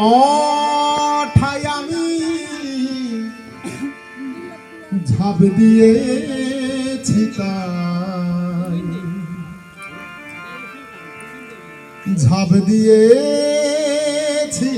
অঠাই আমি। ঝাঁপ দিয়েছি তাই। ঝাঁপ দিয়েছি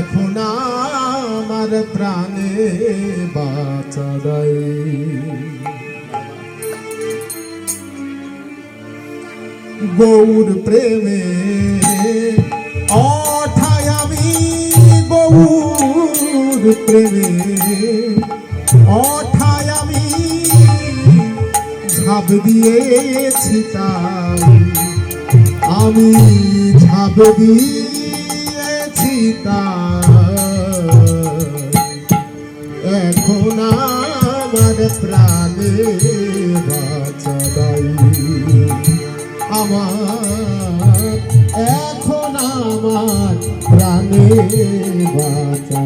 এখন আমার প্রাণে বাঁচা গৌর প্রেমে। অঠায় আমি গৌর প্রেমে। অঠায় আমি ঝাঁপ দিয়েছি তাই। আমি ঝাঁপ দিয়েছি তাই। এখন আমার প্রাণে বাঁচা আমার এখন আমার প্রাণে বাঁচা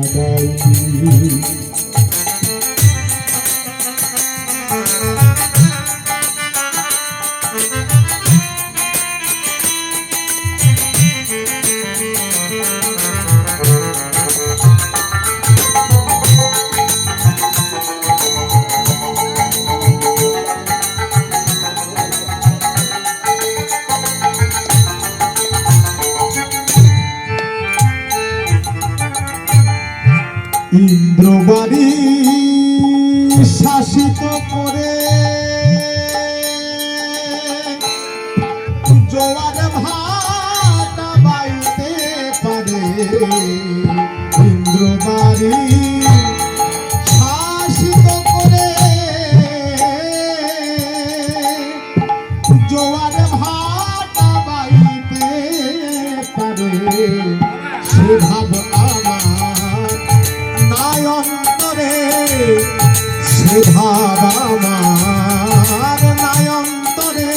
সে ভাব আমার নায়ন্তরে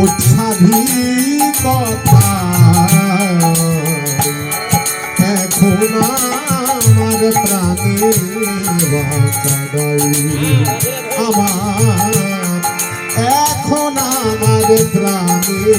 উৎসাহী কথা এখন আমার প্রাণে আমার এখন আমার প্রাণে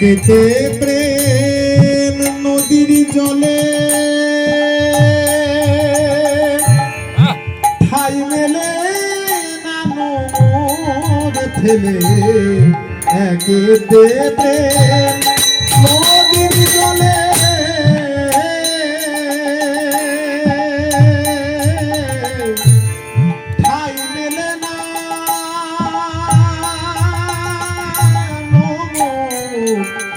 একেতে প্রেম নদীর জলে। ঠাই মেলে নানোর ফেলে একেতে প্রেম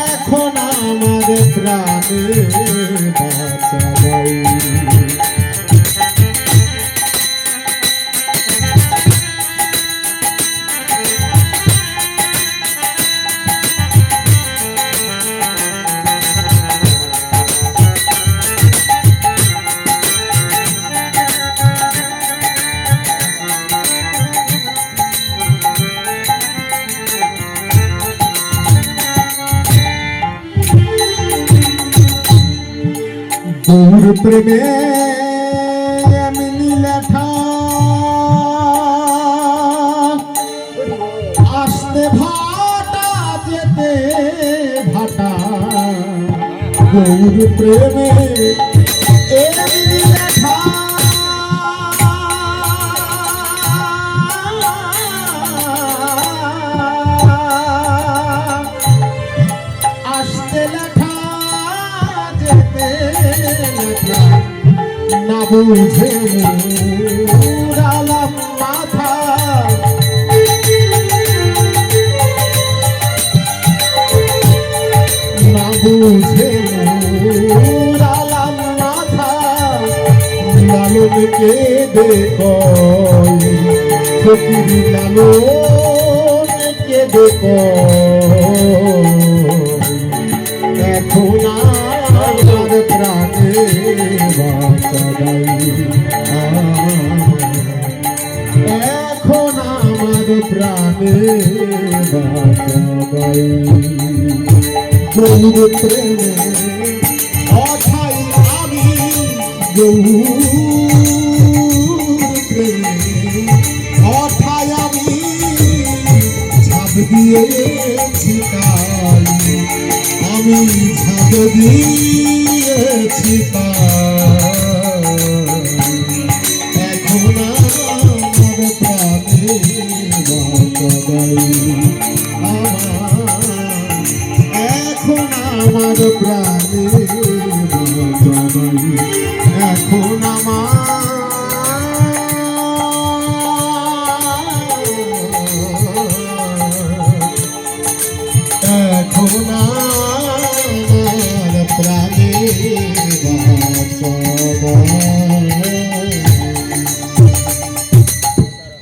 এখন আমার প্রাণে গৌর প্রেমে এমনি লেখা আসতে ভাটা যেতে ভাটা। গৌর প্রেমে বুঝে মাথা। না বুঝে মুরালাম মাথা। লালন কে দেখয় ফকির লালন কে দেখয় এখন এখন আমার প্রাণে বাঁচাই গৌর প্রেমে অঠাই আমি গৌর প্রেমে। ছাপ দিয়েছি তাই এখন আমার প্রাণে এখন আমার এখন